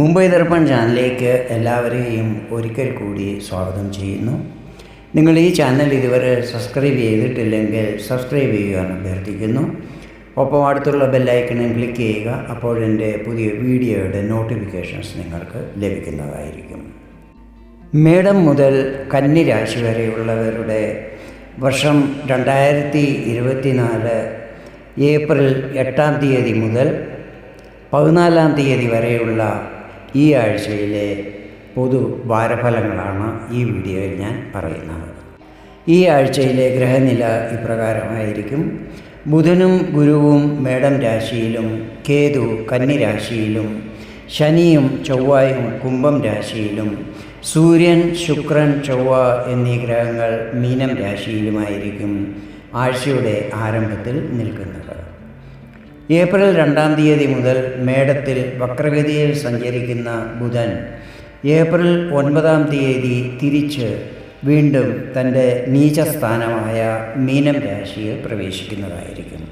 മുംബൈ ദർപ്പൺ ചാനലിലേക്ക് എല്ലാവരെയും ഒരിക്കൽ കൂടി സ്വാഗതം ചെയ്യുന്നു. നിങ്ങൾ ഈ ചാനൽ ഇതുവരെ സബ്സ്ക്രൈബ് ചെയ്തിട്ടില്ലെങ്കിൽ സബ്സ്ക്രൈബ് ചെയ്യുവാൻ അഭ്യർത്ഥിക്കുന്നു. ഒപ്പം അടുത്തുള്ള ബെല്ലൈക്കണിൽ ക്ലിക്ക് ചെയ്യുക അപ്പോൾ എന്റെ പുതിയ വീഡിയോയുടെ നോട്ടിഫിക്കേഷൻസ് നിങ്ങൾക്ക് ലഭിക്കുന്നതായിരിക്കും. മേടം മുതൽ കന്നിരാശി വരെയുള്ളവരുടെ വർഷം രണ്ടായിരത്തി ഇരുപത്തിനാല് ഏപ്രിൽ എട്ടാം തീയതി മുതൽ പതിനാലാം തീയതി വരെയുള്ള ഈ ആഴ്ചയിലെ പൊതു വാരഫലങ്ങളാണ് ഈ വീഡിയോയിൽ ഞാൻ പറയുന്നത്. ഈ ആഴ്ചയിലെ ഗ്രഹനില ഇപ്രകാരമായിരിക്കും. ബുധനും ഗുരുവും മേടം രാശിയിലും കേതു കന്നി രാശിയിലും ശനിയും ചൊവ്വായും കുംഭം രാശിയിലും സൂര്യൻ ശുക്രൻ ചൊവ്വ എന്നീ ഗ്രഹങ്ങൾ മീനം രാശിയിലുമായിരിക്കും ആഴ്ചയുടെ ആരംഭത്തിൽ നിൽക്കുന്നത്. ഏപ്രിൽ രണ്ടാം തീയതി മുതൽ മേടത്തിൽ വക്രഗതിയിൽ സഞ്ചരിക്കുന്ന ബുധൻ ഏപ്രിൽ ഒൻപതാം തീയതി തിരിച്ച് വീണ്ടും തന്റെ നീചസ്ഥാനമായ മീനം രാശിയിൽ പ്രവേശിക്കുന്നതായിരിക്കും.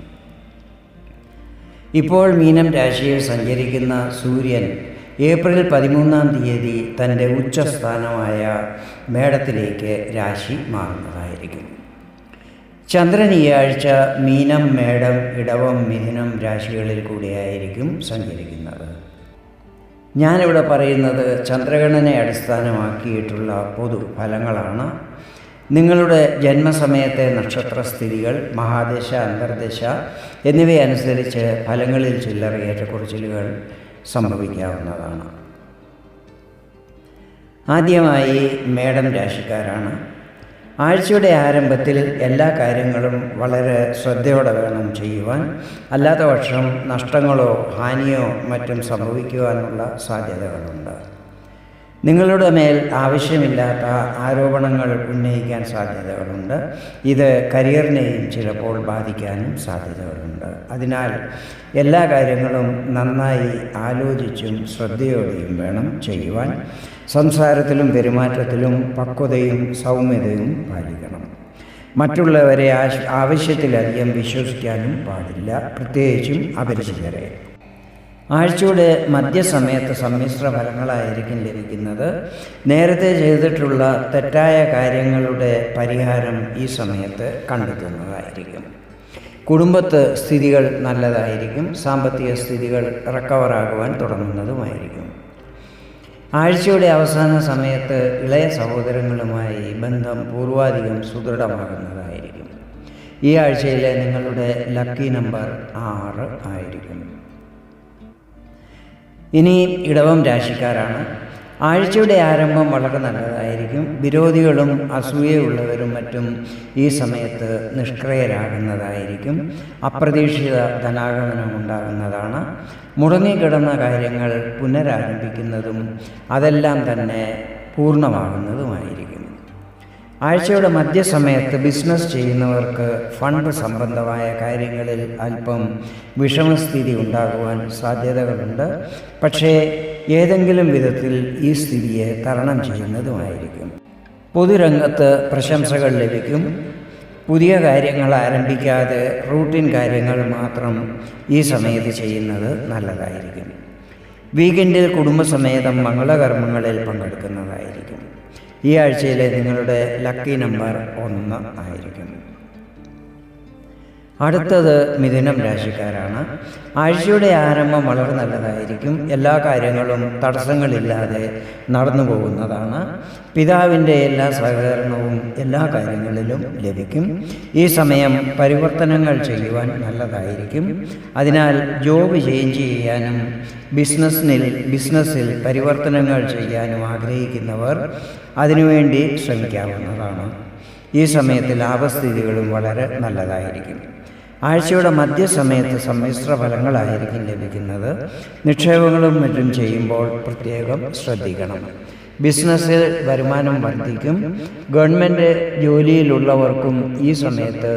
ഇപ്പോൾ മീനം രാശിയിൽ സഞ്ചരിക്കുന്ന സൂര്യൻ ഏപ്രിൽ പതിമൂന്നാം തീയതി തന്റെ ഉച്ചസ്ഥാനമായ മേടത്തിലേക്ക് രാശി മാറുന്നതായിരിക്കും. ചന്ദ്രൻ ഈ ആഴ്ച മീനം മേടം ഇടവം മിഥുനം രാശികളിൽ കൂടിയായിരിക്കും സഞ്ചരിക്കുന്നത്. ഞാനിവിടെ പറയുന്നത് ചന്ദ്രഗണനെ അടിസ്ഥാനമാക്കിയിട്ടുള്ള പൊതു ഫലങ്ങളാണ്. നിങ്ങളുടെ ജന്മസമയത്തെ നക്ഷത്രസ്ഥിതികൾ മഹാദശ അന്തർദശ എന്നിവയനുസരിച്ച് ഫലങ്ങളിൽ ചില്ലറ ഏറ്റക്കുറച്ചിലുകൾ സംഭവിക്കാവുന്നതാണ്. ആദ്യമായി മേടം രാശിക്കാരാണ്. ആഴ്ചയുടെ ആരംഭത്തിൽ എല്ലാ കാര്യങ്ങളും വളരെ ശ്രദ്ധയോടെ വേണം ചെയ്യുവാൻ. അല്ലാത്ത പക്ഷം നഷ്ടങ്ങളോ ഹാനിയോ മറ്റും സംഭവിക്കുവാനുള്ള സാധ്യതകളുണ്ട്. നിങ്ങളുടെ മേൽ ആവശ്യമില്ലാത്ത ആരോപണങ്ങൾ ഉന്നയിക്കാൻ സാധ്യതകളുണ്ട്. ഇത് കരിയറിനെയും ചിലപ്പോൾ ബാധിക്കാനും സാധ്യതകളുണ്ട്. അതിനാൽ എല്ലാ കാര്യങ്ങളും നന്നായി ആലോചിച്ചും ശ്രദ്ധയോടെയും വേണം ചെയ്യുവാൻ. സംസാരത്തിലും പെരുമാറ്റത്തിലും പക്വതയും സൗമ്യതയും പാലിക്കണം. മറ്റുള്ളവരെ ആവശ്യത്തിലധികം വിശ്വസിക്കാനും പാടില്ല. പ്രത്യേകിച്ചും അപരിചിതരെ. ആഴ്ചയുടെ മധ്യസമയത്ത് സമ്മിശ്ര ഫലങ്ങളായിരിക്കും ലഭിക്കുന്നത്. നേരത്തെ ചെയ്തിട്ടുള്ള തെറ്റായ കാര്യങ്ങളുടെ പരിഹാരം ഈ സമയത്ത് കണ്ടെത്തുന്നതായിരിക്കും. കുടുംബത്ത് സ്ഥിതികൾ നല്ലതായിരിക്കും. സാമ്പത്തിക സ്ഥിതികൾ റിക്കവറാകുവാൻ തുടങ്ങുന്നതുമായിരിക്കും. ആഴ്ചയുടെ അവസാന സമയത്ത് ഇളയ സഹോദരങ്ങളുമായി ബന്ധം പൂർവാധികം സുദൃഢമാകുന്നതായിരിക്കും. ഈ ആഴ്ചയിലെ നിങ്ങളുടെ ലക്കി നമ്പർ ആറ് ആയിരിക്കും. ഇനി ഇടവം രാശിക്കാരാണ്. ആഴ്ചയുടെ ആരംഭം വളരെ നല്ലതായിരിക്കും. വിരോധികളും അസൂയയുള്ളവരും മറ്റും ഈ സമയത്ത് നിഷ്ക്രിയരാകുന്നതായിരിക്കും. അപ്രതീക്ഷിത ധനാഗമനം ഉണ്ടാകുന്നതാണ്. മുടങ്ങിക്കിടന്ന കാര്യങ്ങൾ പുനരാരംഭിക്കുന്നതും അതെല്ലാം തന്നെ പൂർണമാകുന്നതുമായിരിക്കും. ആഴ്ചയുടെ മധ്യസമയത്ത് ബിസിനസ് ചെയ്യുന്നവർക്ക് ഫണ്ട് സംബന്ധമായ കാര്യങ്ങളിൽ അല്പം വിഷമസ്ഥിതി ഉണ്ടാകുവാൻ സാധ്യതകളുണ്ട്. പക്ഷേ ഏതെങ്കിലും വിധത്തിൽ ഈ സ്ഥിതിയെ തരണം ചെയ്യുന്നതുമായിരിക്കും. പൊതുരംഗത്ത് പ്രശംസകൾ ലഭിക്കും. പുതിയ കാര്യങ്ങൾ ആരംഭിക്കാതെ റൂട്ടീൻ കാര്യങ്ങൾ മാത്രം ഈ സമയത്ത് ചെയ്യുന്നത് നല്ലതായിരിക്കും. വീക്കെൻഡിൽ കുടുംബസമേതം മംഗളകർമ്മങ്ങളിൽ പങ്കെടുക്കുന്നതായിരിക്കും. ഈ ആഴ്ചയിലെ നിങ്ങളുടെ ലക്കി നമ്പർ ഒന്ന് ആയിരിക്കും. അടുത്തത് മിഥുനം രാശിക്കാരാണ്. ആഴ്ചയുടെ ആരംഭം വളരെ നല്ലതായിരിക്കും. എല്ലാ കാര്യങ്ങളും തടസ്സങ്ങളില്ലാതെ നടന്നു പോകുന്നതാണ്. പിതാവിന്റെ എല്ലാ സഹകരണവും എല്ലാ കാര്യങ്ങളിലും ലഭിക്കും. ഈ സമയം പരിവർത്തനങ്ങൾ ചെയ്യുവാൻ നല്ലതായിരിക്കും. അതിനാൽ ജോബ് ചേഞ്ച് ചെയ്യാനും ബിസിനസ്സിനിൽ ബിസിനസ്സിൽ പരിവർത്തനങ്ങൾ ചെയ്യാനും ആഗ്രഹിക്കുന്നവർ അതിനുവേണ്ടി ശ്രമിക്കാവുന്നതാണ്. ഈ സമയത്ത് ലാഭസ്ഥിതികളും വളരെ നല്ലതായിരിക്കും. ആഴ്ചയുടെ മധ്യസമയത്ത് സമ്മിശ്ര ഫലങ്ങളായിരിക്കും ലഭിക്കുന്നത്. നിക്ഷേപങ്ങളും മറ്റും ചെയ്യുമ്പോൾ പ്രത്യേകം ശ്രദ്ധിക്കണം. ബിസിനസ്സിൽ വരുമാനം വർദ്ധിക്കും. ഗവൺമെന്റ് ജോലിയിലുള്ളവർക്കും ഈ സമയത്ത്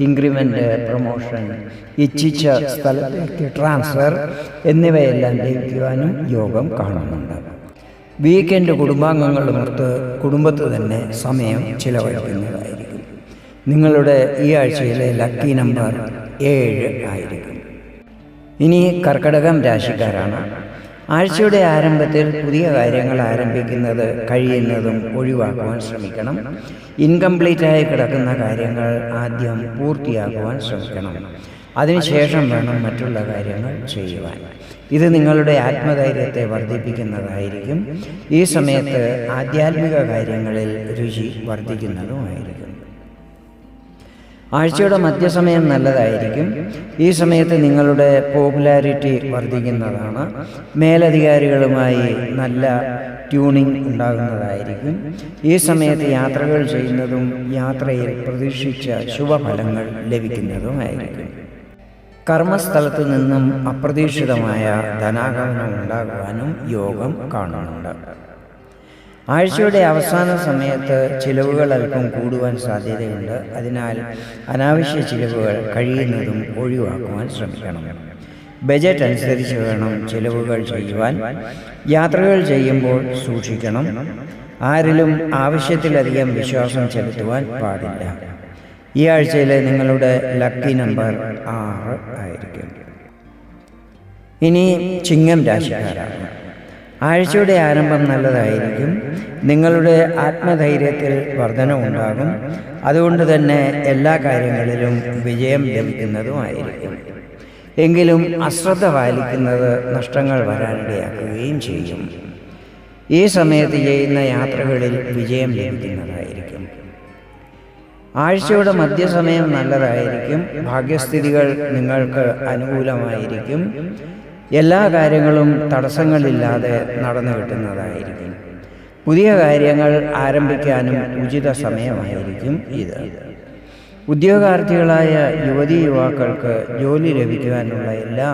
ഇൻക്രിമെന്റ് പ്രൊമോഷൻ ഇച്ഛിച്ച സ്ഥലത്തേക്ക് ട്രാൻസ്ഫർ എന്നിവയെല്ലാം ലഭിക്കുവാനും യോഗം കാണുന്നുണ്ട്. വീക്കെൻഡ് കുടുംബാംഗങ്ങളുമൊത്ത് കുടുംബത്ത് തന്നെ സമയം ചിലവഴിക്കുന്നതായിരിക്കും. നിങ്ങളുടെ ഈ ആഴ്ചയിലെ ലക്കി നമ്പർ ഏഴ് ആയിരിക്കും. ഇനി കർക്കടകം രാശിക്കാരാണ്. ആഴ്ചയുടെ ആരംഭത്തിൽ പുതിയ കാര്യങ്ങൾ ആരംഭിക്കുന്നത് കഴിയുന്നതും ഒഴിവാക്കുവാൻ ശ്രമിക്കണം. ഇൻകംപ്ലീറ്റായി കിടക്കുന്ന കാര്യങ്ങൾ ആദ്യം പൂർത്തിയാക്കുവാൻ ശ്രമിക്കണം. അതിനുശേഷം വേണം മറ്റുള്ള കാര്യങ്ങൾ ചെയ്യുവാൻ. ഇത് നിങ്ങളുടെ ആത്മധൈര്യത്തെ വർദ്ധിപ്പിക്കുന്നതായിരിക്കും. ഈ സമയത്ത് ആധ്യാത്മിക കാര്യങ്ങളിൽ രുചി വർദ്ധിക്കുന്നതുമായിരിക്കും ആഴ്ചയുടെ മധ്യസമയം നല്ലതായിരിക്കും. ഈ സമയത്ത് നിങ്ങളുടെ പോപ്പുലാരിറ്റി വർദ്ധിക്കുന്നതാണ്. മേലധികാരികളുമായി നല്ല ട്യൂണിംഗ് ഉണ്ടാകുന്നതായിരിക്കും. ഈ സമയത്ത് യാത്രകൾ ചെയ്യുന്നതും യാത്രയിൽ പ്രതീക്ഷിച്ച ശുഭഫലങ്ങൾ ലഭിക്കുന്നതുമായിരിക്കും കർമ്മസ്ഥലത്തു നിന്നും അപ്രതീക്ഷിതമായ ധനാഗമനം ഉണ്ടാകുവാനും യോഗം കാണുന്നുണ്ട്. ആഴ്ചയുടെ അവസാന സമയത്ത് ചിലവുകൾ അല്പം കൂടുവാൻ സാധ്യതയുണ്ട്. അതിനാൽ അനാവശ്യ ചിലവുകൾ കഴിയുന്നതും ഒഴിവാക്കുവാൻ ശ്രമിക്കണം. ബജറ്റ് അനുസരിച്ച് വേണം ചിലവുകൾ ചെയ്യുവാൻ. യാത്രകൾ ചെയ്യുമ്പോൾ സൂക്ഷിക്കണം. ആരിലും ആവശ്യത്തിലധികം വിശ്വാസം ചെലുത്തുവാൻ പാടില്ല. ഈ ആഴ്ചയിലെ നിങ്ങളുടെ ലക്കി നമ്പർ ആറ് ആയിരിക്കും. ഇനി ചിങ്ങം രാശിക്കാരാണ്. ആഴ്ചയുടെ ആരംഭം നല്ലതായിരിക്കും. നിങ്ങളുടെ ആത്മധൈര്യത്തിൽ വർധന ഉണ്ടാകും. അതുകൊണ്ട് തന്നെ എല്ലാ കാര്യങ്ങളിലും വിജയം ലഭിക്കുന്നതുമായിരിക്കും എങ്കിലും അശ്രദ്ധ പാലിക്കുന്നത് നഷ്ടങ്ങൾ വരാനിടയാക്കുകയും ചെയ്യും. ഈ സമയത്ത് ചെയ്യുന്ന യാത്രകളിൽ വിജയം ലഭിക്കുന്നതായിരിക്കും. ആഴ്ചയുടെ മധ്യസമയം നല്ലതായിരിക്കും. ഭാഗ്യസ്ഥിതികൾ നിങ്ങൾക്ക് അനുകൂലമായിരിക്കും. എല്ലാ കാര്യങ്ങളും തടസ്സങ്ങളില്ലാതെ നടന്നു കിട്ടുന്നതായിരിക്കും. പുതിയ കാര്യങ്ങൾ ആരംഭിക്കാനും ഉചിത സമയമായിരിക്കും ഇത്. ഉദ്യോഗാർത്ഥികളായ യുവതി യുവാക്കൾക്ക് ജോലി ലഭിക്കുവാനുള്ള എല്ലാ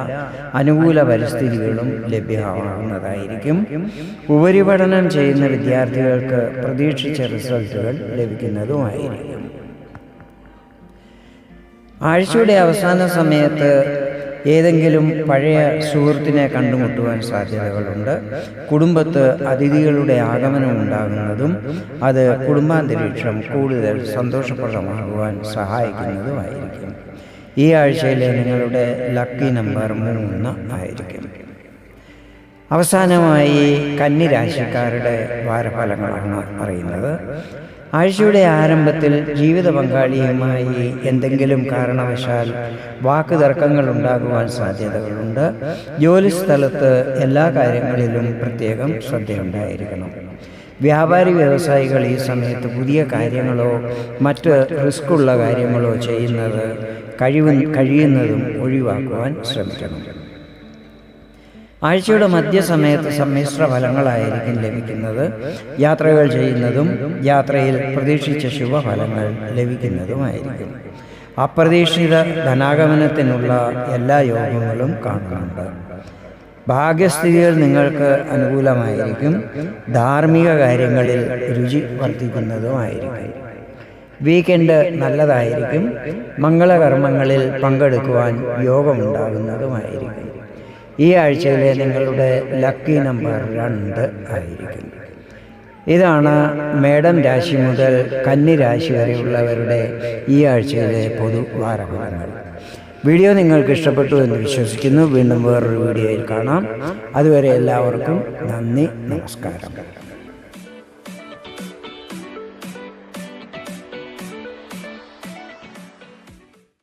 അനുകൂല പരിസ്ഥിതികളും ലഭ്യമാകുന്നതായിരിക്കും. ഉപരിപഠനം ചെയ്യുന്ന വിദ്യാർത്ഥികൾക്ക് പ്രതീക്ഷിച്ച റിസൾട്ടുകൾ ലഭിക്കുന്നതുമായിരിക്കും. ആഴ്ചയുടെ അവസാന സമയത്ത് ഏതെങ്കിലും പഴയ സുഹൃത്തിനെ കണ്ടുമുട്ടുവാൻ സാധ്യതകളുണ്ട്. കുടുംബത്ത് അതിഥികളുടെ ആഗമനം ഉണ്ടാകുന്നതും അത് കുടുംബാന്തരീക്ഷം കൂടുതൽ സന്തോഷപ്രദമാകുവാൻ സഹായിക്കുന്നതുമായിരിക്കും. ഈ ആഴ്ചയിലെ നിങ്ങളുടെ ലക്കി നമ്പർ മൂന്ന് ആയിരിക്കും. അവസാനമായി കന്നിരാശിക്കാരുടെ വാരഫലങ്ങളാണ് അറിയുന്നത്. ആഴ്ചയുടെ ആരംഭത്തിൽ ജീവിത പങ്കാളിയുമായി എന്തെങ്കിലും കാരണവശാൽ വാക്ക് തർക്കങ്ങൾ ഉണ്ടാകുവാൻ സാധ്യതകളുണ്ട്. ജോലിസ്ഥലത്ത് എല്ലാ കാര്യങ്ങളിലും പ്രത്യേകം ശ്രദ്ധയുണ്ടായിരിക്കണം. വ്യാപാരി വ്യവസായികൾ ഈ സമയത്ത് പുതിയ കാര്യങ്ങളോ മറ്റ് റിസ്ക്കുള്ള കാര്യങ്ങളോ ചെയ്യുന്നത് കഴിവ് കഴിയുന്നതും ഒഴിവാക്കുവാൻ ശ്രമിക്കണം. ആഴ്ചയുടെ മധ്യസമയത്ത് സമ്മിശ്ര ഫലങ്ങളായിരിക്കും ലഭിക്കുന്നത്. യാത്രകൾ ചെയ്യുന്നതും യാത്രയിൽ പ്രതീക്ഷിച്ച ശുഭഫലങ്ങൾ ലഭിക്കുന്നതുമായിരിക്കും. അപ്രതീക്ഷിത ധനാഗമനത്തിനുള്ള എല്ലാ യോഗങ്ങളും കാണുന്നുണ്ട്. ഭാഗ്യസ്ഥിതികൾ നിങ്ങൾക്ക് അനുകൂലമായിരിക്കും. ധാർമ്മിക കാര്യങ്ങളിൽ രുചി വർദ്ധിക്കുന്നതുമായിരിക്കും. വീക്കെൻഡ് നല്ലതായിരിക്കും. മംഗളകർമ്മങ്ങളിൽ പങ്കെടുക്കുവാൻ യോഗമുണ്ടാകുന്നതുമായിരിക്കും. ഈ ആഴ്ചയിലെ നിങ്ങളുടെ ലക്കി നമ്പർ രണ്ട് ആയിരിക്കും. ഇതാണ് മേടം രാശി മുതൽ കന്നി രാശി വരെയുള്ളവരുടെ ഈ ആഴ്ചയിലെ പൊതു വാരഫലങ്ങൾ. വീഡിയോ നിങ്ങൾക്ക് ഇഷ്ടപ്പെട്ടു എന്ന് വിശ്വസിക്കുന്നു. വീണ്ടും വേറൊരു വീഡിയോയിൽ കാണാം. അതുവരെ എല്ലാവർക്കും നന്ദി നമസ്കാരം.